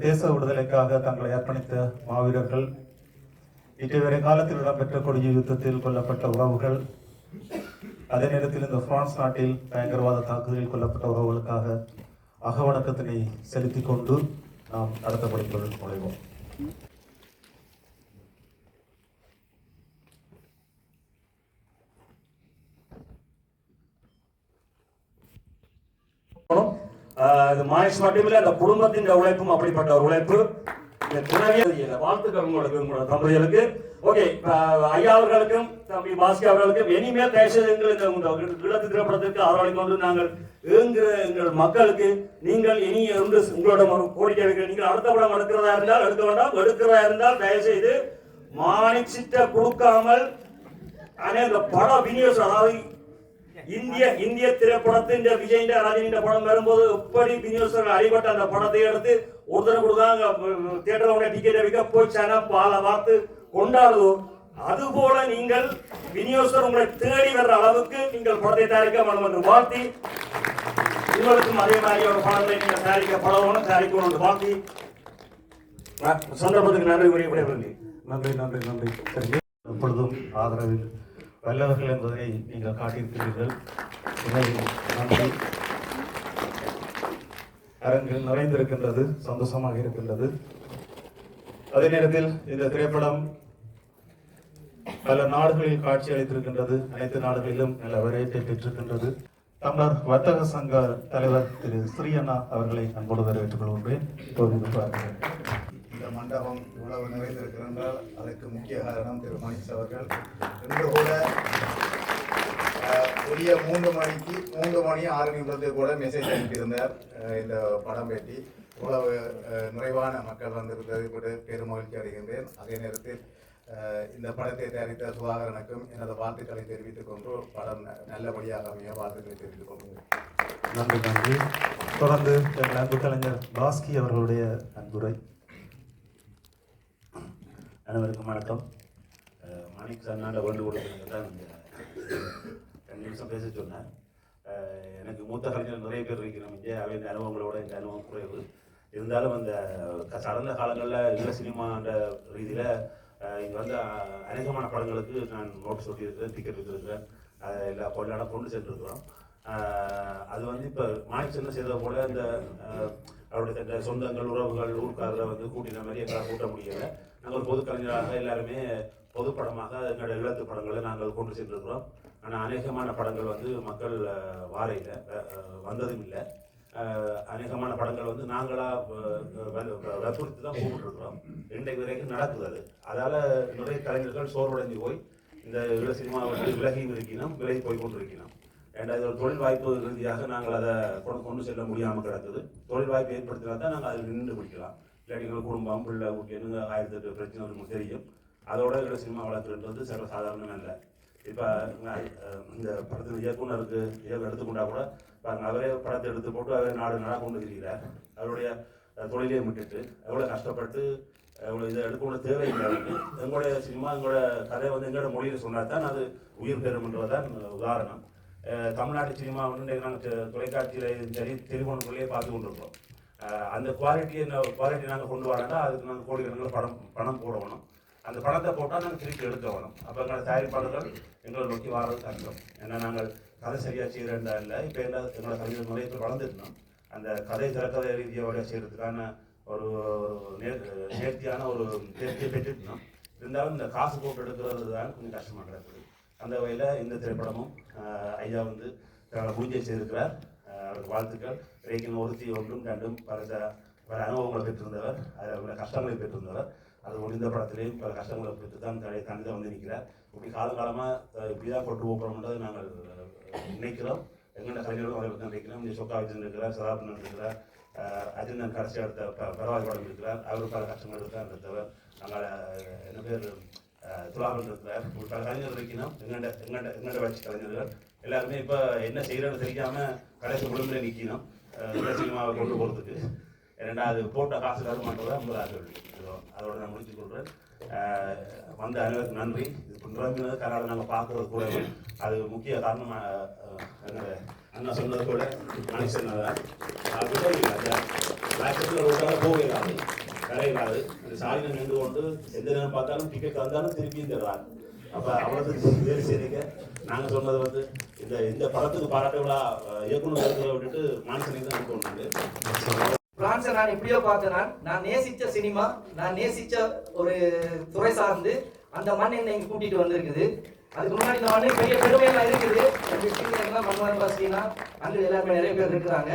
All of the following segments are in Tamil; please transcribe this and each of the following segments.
தேச விடுதலைக்காக தங்களை அர்ப்பணித்த மாவீரர்கள் இன்றைய காலத்தில் இடம்பெற்ற கொடிய யுத்தத்தில் கொல்லப்பட்ட உறவுகள் அதே நேரத்தில் இந்த பிரான்ஸ் நாட்டில் பயங்கரவாத தாக்குதலில் கொல்லப்பட்ட உறவுகளுக்காக அகவணக்கத்தினை செலுத்திக் கொண்டு நாம் அடுத்த படிப்புகள் நுழைவோம் அது மாயஸ் மட்டுமில்ல அந்த குடும்பத்தின் உழைப்பும் அப்படிப்பட்ட ஒரு உழைப்பு. இந்த துணைவிய வாழ்த்துக்கள் உங்களுக்கு உங்களோட தம்பதிகளுக்கு. ஓகே ஐயா அவர்களுக்கும் தம்பி பாஸ்கி அவர்களுக்கும் இனிமேல் தயவுசெய்து எங்களுக்கு இந்த திரைப்படத்திற்கு ஆதரவளிக்க வந்து நாங்கள் ஏங்குற எங்கள் மக்களுக்கு நீங்கள் இனி இருந்து உங்களோட கோரிக்கை வைக்கிற நீங்கள் அடுத்த படம் எடுக்கிறதா இருந்தால் எடுக்க வேண்டாம். எடுக்கிறதா இருந்தால் தயவுசெய்து மானிச்சிட்ட கொடுக்காமல் ஆனா இந்த படம் விநியோகம் அதாவது இந்திய இந்திய திரைப்படத்தின் விஜயின் ரஜினியின் படம் வரும்போது எப்படி விநியோகஸ்தர்கள் அடிபட்ட அந்த படத்தை எடுத்து ஒருத்தர் கொடுக்காங்க தியேட்டர்ல டிக்கெட் விற்க போய் சேனல் பால பார்த்து கொண்டாடுதோ அதுபோல நீங்கள் விநியோகஸ்தர் உங்களை தேடி வர்ற அளவுக்கு நீங்கள் படத்தை தயாரிக்க வேண்டும் என்று வாழ்த்தி உங்களுக்கும் அதே மாதிரி ஒரு படத்தை நீங்கள் தயாரிக்க படணும் தயாரிக்கணும் என்று வாழ்த்தி சந்தர்ப்பத்துக்கு நன்றி உரிய நன்றி நன்றி நன்றி. எப்பொழுதும் ஆதரவில் வல்லவர்கள் என்பதை நீங்கள் காட்டியிருக்கிறீர்கள். நன்றி. அரங்கில் நிறைந்திருக்கின்றது சந்தோஷமாக இருக்கின்றது. அதே நேரத்தில் இந்த திரைப்படம் பல நாடுகளில் காட்சி அளித்திருக்கின்றது. அனைத்து நாடுகளிலும் நல்ல வரவேற்பை பெற்றிருக்கின்றது. தமிழர் வர்த்தக சங்க தலைவர் திரு ஸ்ரீயண்ணா அவர்களை அன்போடு வரவேற்றுக் கொள்கின்றேன். இப்போது பார்க்கிறேன் மண்டபம் இவ்வளவு நிறைந்திருக்கிறால் அதற்கு முக்கிய காரணம் திரு மணிஷ் அவர்கள். இன்று கூட அஹ், மூன்று மணிக்கு மூன்று மணி ஆறு நிமிடத்துக்கு கூட மெசேஜ் அனுப்பியிருந்தார் இந்த படம் பேட்டி இவ்வளவு நிறைவான மக்கள் வந்திருந்தது கூட பெரும் மகிழ்ச்சி அடைகின்றேன். அதே நேரத்தில் இந்த படத்தை தயாரித்த சுதாகரனுக்கும் எனது வாழ்த்துக்களை தெரிவித்துக் கொண்டு படம் நல்லபடியாக அமைய வாழ்த்துக்களை தெரிவித்துக் கொள்கிறேன். நன்றி நன்றி. தொடர்ந்து எங்கள் அன்பு கலைஞர் பாஸ்கி அவர்களுடைய அன்புரை. அனைவருக்கும் வணக்கம். அஹ் மாணிக் சன்னாண்ட வேண்டு கொடுக்குறது தான் இந்த ரெண்டு நிமிஷம் பேச சொன்னேன். எனக்கு மூத்த கலைஞர் நிறைய பேர் இருக்கிறோம் இங்கே இந்த அனுபவங்களோட இந்த அனுபவம் குறைவு. இருந்தாலும் அந்த க- கடந்த காலங்களில் ஈழ சினிமான்ற ரீதியில் இங்கே வந்து அநேகமான படங்களுக்கு நான் நோட்ஸ் ஒட்டியிருக்கிறேன் டிக்கெட் விற்றுருக்கிறேன் அதை எல்லா கொண்டாட கொண்டு சென்றிருக்கிறோம். அது வந்து இப்போ மாணிக் சென்ன செய்தது போல இந்த அவருடைய சொந்தங்கள் உறவுகள் ஊர்க்காரரை வந்து கூட்டின மாதிரி எங்களால் கூட்ட முடியலை. நாங்கள் பொது கலைஞராக எல்லாருமே பொது படமாக எங்களோட எழுத்து படங்களை நாங்கள் கொண்டு சென்றிருக்கிறோம். ஆனால் அநேகமான படங்கள் வந்து மக்கள் வாரையில் வந்ததும் இல்லை. அநேகமான படங்கள் வந்து நாங்களாக வற்புறுத்தி தான் கூப்பிட்டுருக்குறோம் இன்றைக்கு வரைக்கும் நடக்குது அது. அதால் நிறைய கலைஞர்கள் சோர்வடைஞ்சு போய் இந்த ஈழ சினிமா வந்து விலகி இருக்கணும் விலகி போய் கொண்டிருக்கணும் ஏன்னா இது ஒரு தொழில் வாய்ப்பு ரீதியாக நாங்கள் அதை கொண்டு கொண்டு செல்ல முடியாமல் கிடக்குது. தொழில் வாய்ப்பு ஏற்படுத்தினா தான் நாங்கள் அதில் நின்று பிடிக்கலாம். இல்லாட்டி எங்கள் குடும்பம் பிள்ளை குட்டின்னு ஆயிரத்தி எட்டு பிரச்சனை நமக்கு தெரியும். அதோட ஈழ சினிமா வளர்க்குறது சர்வ சாதாரணமே இல்லை. இப்போ இந்த படத்தின் இயக்குனருக்கு இயக்கம் எடுத்துக்கொண்டா கூட பாருங்க அவரே படத்தை எடுத்து போட்டு அவரே நாடு நாடாக கொண்டு இருக்கிறார் அவருடைய தொழிலையும் விட்டுட்டு எவ்வளோ கஷ்டப்பட்டு எவ்வளோ இதை எடுக்கணும் தேவையில்லை. எங்களுடைய சினிமா எங்களோட கதை வந்து எங்களோட மொழியில் சொன்னால் தான் அது உயிர் பெறும்ன்றதுதான் உதாரணம். தமிழ்நாட்டு சினிமா வந்து நாங்கள் தொலைக்காட்சியில் சரி திருமணக்குள்ளேயே பார்த்து கொண்டிருக்கோம் அந்த குவாலிட்டியை குவாலிட்டி நாங்கள் கொண்டு வரேன்னா அதுக்கு நாங்கள் கோடிக்கணக்கில் படம் பணம் போடணும் அந்த பணத்தை போட்டால் நாங்கள் திருப்பி எடுக்க வேணும். அப்போ எங்களோட தயாரிப்பாளர்கள் எங்களை நோக்கி வர்றது கஷ்டம் ஏன்னா நாங்கள் கதை சரியாக செய்கிறேன்டா இல்லை. இப்போ என்ன எங்களோட கவிதை நிலையத்தில் வளர்ந்துருந்தோம் அந்த கதை திறக்கதை ரீதியோட செய்கிறதுக்கான ஒரு நேர் நேர்த்தியான ஒரு தேர்ச்சியை பெற்றுட்டோம் இருந்தாலும் இந்த காசு போட்டு எடுக்கிறது தான் கொஞ்சம் கஷ்டமாக கிடக்குது. அந்த வகையில் இந்த திரைப்படமும் ஐயா வந்து தன்னோட பூஜை செய்திருக்கிறார். அவருக்கு வாழ்த்துக்கள் இறைக்கின் ஒருத்தி ஒன்றும் ரெண்டும் பல பல அனுபவங்களை பெற்றிருந்தவர் அதில் பல கஷ்டங்களை பெற்றிருந்தவர் அது ஒளிந்த படத்திலையும் பல கஷ்டங்களை பெற்று தான் தலை தனிதான் வந்து நிற்கிறார் இப்படி காலகாலமாக இப்படி தான் கொண்டு போகிறோம்ன்றது நாங்கள் நினைக்கிறோம் எங்களோட கலைஞர்களும் அதை தான் நினைக்கிறோம் இங்கே சொக்கா விஜயன் இருக்கிறார் சதாபனன் இருக்கிறார் அஜந்தன் கடைசி அடுத்த ப- படம் இருக்கிறார் அவர் பல கஷ்டங்கள் இருக்கார் இருந்தவர் நாங்கள் என்ன பேர் அஹ், துலாபன் இருக்கிறார் ஒரு பல கலைஞர்கள் இருக்கணும் எங்கள்ட எங்கள்ட வச்சு கலைஞர்கள் எல்லாருமே இப்போ என்ன செய்கிறோன்னு தெரியாம கடைசி விளிம்பில் நிற்கணும் சினிமாவை கொண்டு போகிறதுக்கு ரெண்டாவது போட்ட காசு தருமான்றதை முதலாக அதோட நான் முடிச்சு கொள்கிறேன் வந்த அனைவருக்கு நன்றி இது பண்ணுறது கரால் நாங்கள் பார்க்கறது கூட அது முக்கிய காரணம் என்னோட அண்ணா சொன்னது கூட மனுஷன் அது கூட இல்லை லட்சத்தில் ஒரு அந்த சாலையில் நின்று கொண்டு எந்த நேரம் பார்த்தாலும் டிக்கெட் வந்தாலும் திருப்பியும் தருவாங்க அப்போ அவ்வளவு வேறு செய்றீங்க நாங்கள் சொன்னது வந்து இந்த இந்த படத்துக்கு பாராட்டு விழா இயக்குனர் கருத்துல விட்டுட்டு மனசனை தான் கொண்டு பிரான்ஸை நான் எப்படியோ பார்த்தேன் நான் நான் சினிமா நான் நேசித்த ஒரு துறை சார்ந்து அந்த மண் என்னை இங்கே கூட்டிகிட்டு வந்திருக்குது. அதுக்கு முன்னாடி இந்த பெரிய பெருமையெல்லாம் இருக்குது. எல்லாம் மன்மோகன் அங்கே அங்கு எல்லாருமே நிறைய பேர் இருக்கிறாங்க.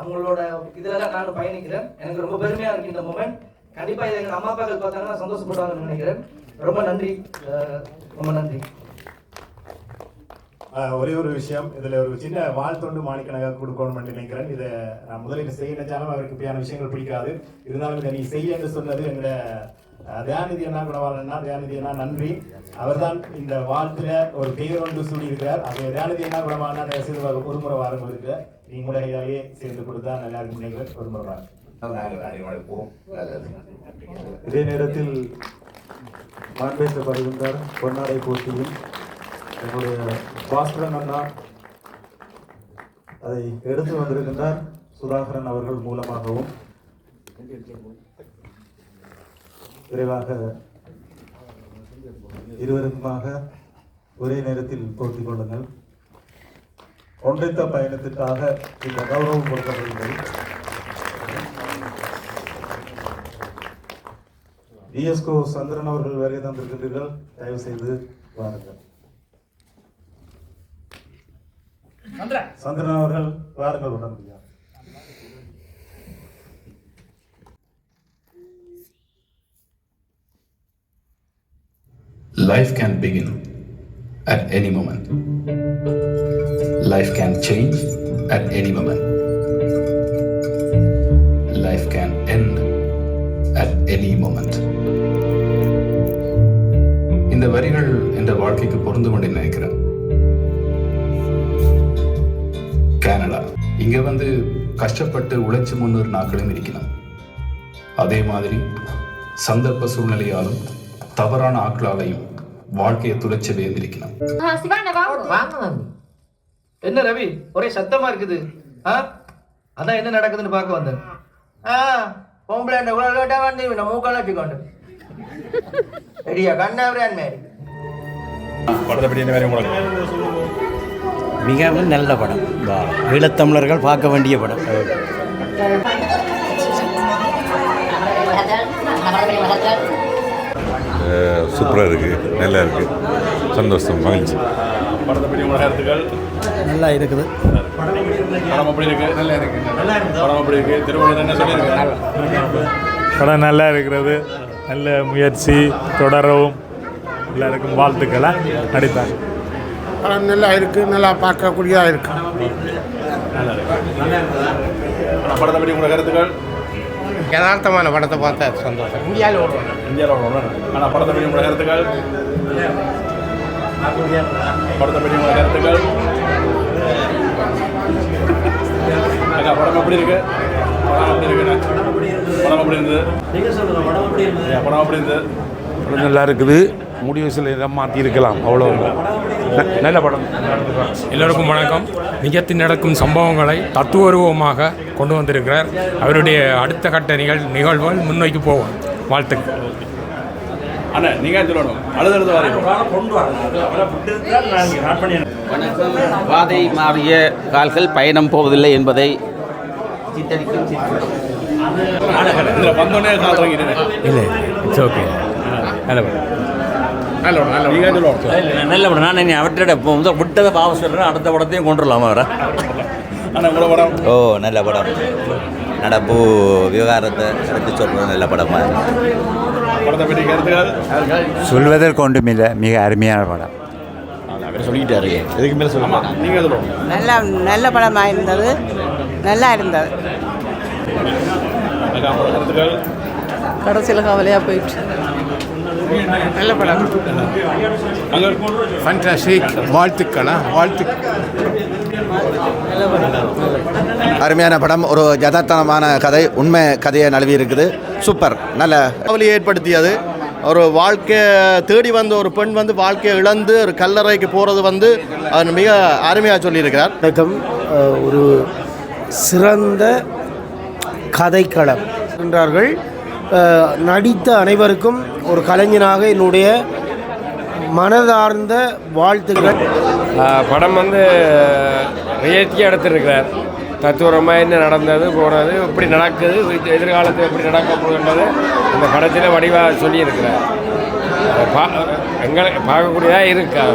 அவங்களோட இதுல நான் பயணிக்கிறேன். எனக்கு ரொம்ப பெருமையா இருக்கு இந்த மூமெண்ட் கண்டிப்பா இதை அம்மா அப்பாக்கள் பார்த்தாங்கன்னா சந்தோஷப்படுவாங்கன்னு நினைக்கிறேன். ரொம்ப நன்றி. ரொம்ப நன்றி. ஒரே ஒரு விஷயம். இதில் ஒரு சின்ன வாழ்த்தொண்டு மாணிக்கனகா கொடுக்கணும்னு நினைக்கிறேன். இதை நான் முதலில் செய்ய நினைச்சாலும் அவருக்கு இப்படியான விஷயங்கள் பிடிக்காது. இருந்தாலும் இதை நீ செய்ய என்று சொன்னது எங்க தயாநிதி அண்ணா குணவாளன்னா தயாநிதி அண்ணா நன்றி. அவர்தான் இந்த வாழ்த்துல ஒரு பெயர் ஒன்று சூடியிருக்கிறார். அது தயாநிதி அண்ணா குணவாளன்னா தயவு செய்து ஒரு முறை வாரம் நீ கூட இதாலேயே சேர்ந்து கொடுத்தா நல்லா இருக்கும் நினைக்கிறேன். ஒரு முறை இதே நேரத்தில் மாண்பேற்றப்படுகின்றார் பொன்னாடை போட்டியில் எங்களுடைய பாஸ்கரன் அண்ணா அதை எடுத்து வந்திருக்கின்றார். சுதாகரன் அவர்கள் மூலமாகவும். விரைவாக இருவருக்குமாக ஒரே நேரத்தில் போட்டிக் கொள்ளுங்கள். ஒன்றித்த பயணத்திற்காக இந்த கௌரவம் கொடுக்கப்படுகிறது. டிஎஸ்கோ சந்திரன் அவர்கள் வருகை தந்திருக்கின்றீர்கள். தயவு செய்து வாருங்கள் சந்திரன் அவர்கள் வாருங்கள் உடனடியாக. Life can begin at any moment. Life can change at any moment. Life can end at any moment. இந்த வரிகள் என்ற வாழ்க்கைக்கு பொருந்தும் என்று நினைக்கிறேன். கனடா. இங்க வந்து கஷ்டப்பட்டு உழைச்சு முன்னேறு நாட்களும் இருக்கணும் அதே மாதிரி சந்தர்ப்ப சூழ்நிலையாலும் தவறான ஆட்களாலையும் வாழ்க்கையை துளைச்சு வேந்திருக்கணும் என்ன ரவி? ஒரே சத்தமா இருக்குது. ஆ? அதான் என்ன நடக்குதுன்னு பார்க்க வந்தேன். ஆ பொம்பளை இவ்வளோ லேட்டாக வந்து நம்ம மூக்கெல்லாம் வச்சுக்கொண்டு ரெடியா கண்ணாபிரான் மாரி மிகவும் நல்ல படம். ஈழத்தமிழர்கள் பார்க்க வேண்டிய படம். சூப்பராக இருக்குது நல்லா இருக்குது சந்தோஷம் மகிழ்ச்சி. படத்தை பற்றி உங்களோட கருத்துக்கள் நல்லா இருக்குது. படம் அப்படி இருக்கு? நல்லா இருக்கு. படம் அப்படி இருக்கு? திருவள்ளுவர் என்ன சொல்லியிருக்காங்க படம் நல்லா இருக்கிறது. நல்ல முயற்சி தொடரவும். எல்லாருக்கும் வாழ்த்துக்களை நடித்தாங்க படம் நல்லா இருக்கு. நல்லா பார்க்கக்கூடியதாக இருக்கு. நல்லா இருக்கு. ஆனால் படத்தை பற்றி உங்களோட கருத்துக்கள் யதார்த்தமான படத்தை பார்த்தா சந்தோஷம். இந்தியாவில் ஓடுவோம் இந்தியாவில் ஆனால் படத்தை பற்றி உங்களோட கருத்துக்கள் படத்தை பற்றி உங்களோட கருத்துக்கள்? அக்கா படம் எப்படி இருக்கு? படம் எப்படி இருக்குண்ணா படம் எப்படி இருந்தது? படம் எப்படி இருந்தது? படம் நல்லா இருக்குது. முடிவு சில இடம் மாற்றி இருக்கலாம் அவ்வளோ நல்ல படம். எல்லோருக்கும் வணக்கம். நிஜத்தில் நடக்கும் சம்பவங்களை தத்துவரூபமாக கொண்டு வந்திருக்கிறார். அவருடைய அடுத்த கட்ட நிகழ் நிகழ்வுகள் முன்னோக்கி போவோம். வாழ்த்துக்கள். அண்ணா நீங்கள் சொல்லணும் அழுது அழுது வணக்கம். பாதை மாறிய கால்கள் பயணம் போவதில்லை என்பதை சித்தரிக்கும் இல்லை இட்ஸ் ஓகே நல்ல படம் நான் இனி அவர்கிட்ட முதல் விட்டதை பாவம் சொல்கிறேன் அடுத்த படத்தையும் கொண்டுடலாமா வர அண்ணா உங்களோட படம்? ஓ நல்ல படம். நடப்பு விவகாரத்தை எடுத்து சொல்கிறது நல்ல படமா கருத்துக்கள்? சொல்வதற்கு ஒன்றுமில்லை மிக அருமையான படம். சொல்லிக்கிட்டாரு எதுக்கு மேலே சொல்ல ஆமாம் நீங்கள் சொல்லணும் நல்ல நல்ல படமாக இருந்தது. நல்லா இருந்தது. கடைசியில் கவலையாக போயிட்டு. நல்ல படம். அங்கே ஃபண்டாஸ்டிக் வாழ்த்துக்களா வாழ்த்து அருமையான படம். ஒரு யதார்த்தமான கதை உண்மை கதையை நழுவி இருக்குது. சூப்பர். நல்ல கவலையை ஏற்படுத்தியது. ஒரு வாழ்க்கையை தேடி வந்த ஒரு பெண் வந்து வாழ்க்கையை இழந்து ஒரு கல்லறைக்கு போகிறது வந்து அவர் மிக அருமையாக சொல்லியிருக்கிறார். வணக்கம். ஒரு சிறந்த கதைக்களம் என்றார்கள். நடித்த அனைவருக்கும் ஒரு கலைஞனாக என்னுடைய மனதார்ந்த வாழ்த்துக்கள். படம் வந்து ரியாலிட்டியாக எடுத்திருக்கிறார். தத்துவரமாக என்ன நடந்தது போனது எப்படி நடக்குது எதிர்காலத்தில் எப்படி நடக்க போகுதுன்றது இந்த படத்தில் வடிவாக சொல்லியிருக்கிறார். பா எங்களை பார்க்கக்கூடியதாக இருக்கா